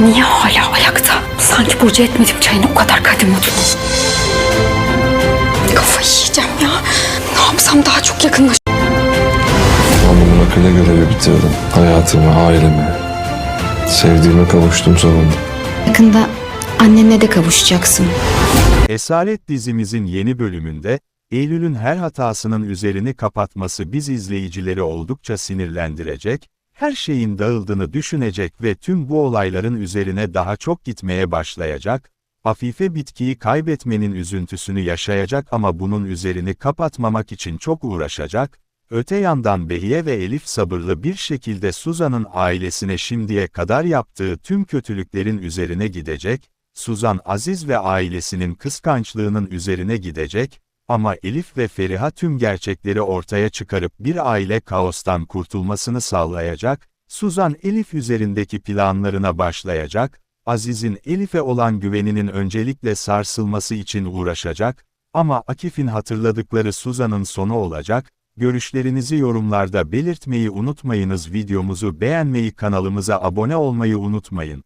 Niye hala ayakta? Sanki boca etmedim çayını o kadar kadim oldum. Kafayı yiyeceğim ya. Ne yapsam daha çok yakınlaş. Babamın nakile görevi bitirdim. Hayatımı, ailemi, sevdiğime kavuştum sonunda. Yakında annenle de kavuşacaksın. Esaret dizimizin yeni bölümünde, Eylül'ün her hatasının üzerini kapatması biz izleyicileri oldukça sinirlendirecek, her şeyin dağıldığını düşünecek ve tüm bu olayların üzerine daha çok gitmeye başlayacak, Afife bitkiyi kaybetmenin üzüntüsünü yaşayacak ama bunun üzerini kapatmamak için çok uğraşacak, öte yandan Behiye ve Elif sabırlı bir şekilde Suzan'ın ailesine şimdiye kadar yaptığı tüm kötülüklerin üzerine gidecek, Suzan Aziz ve ailesinin kıskançlığının üzerine gidecek, ama Elif ve Feriha tüm gerçekleri ortaya çıkarıp bir aile kaostan kurtulmasını sağlayacak, Suzan Elif üzerindeki planlarına başlayacak, Aziz'in Elif'e olan güveninin öncelikle sarsılması için uğraşacak, ama Akif'in hatırladıkları Suzan'ın sonu olacak, görüşlerinizi yorumlarda belirtmeyi unutmayınız videomuzu beğenmeyi kanalımıza abone olmayı unutmayın.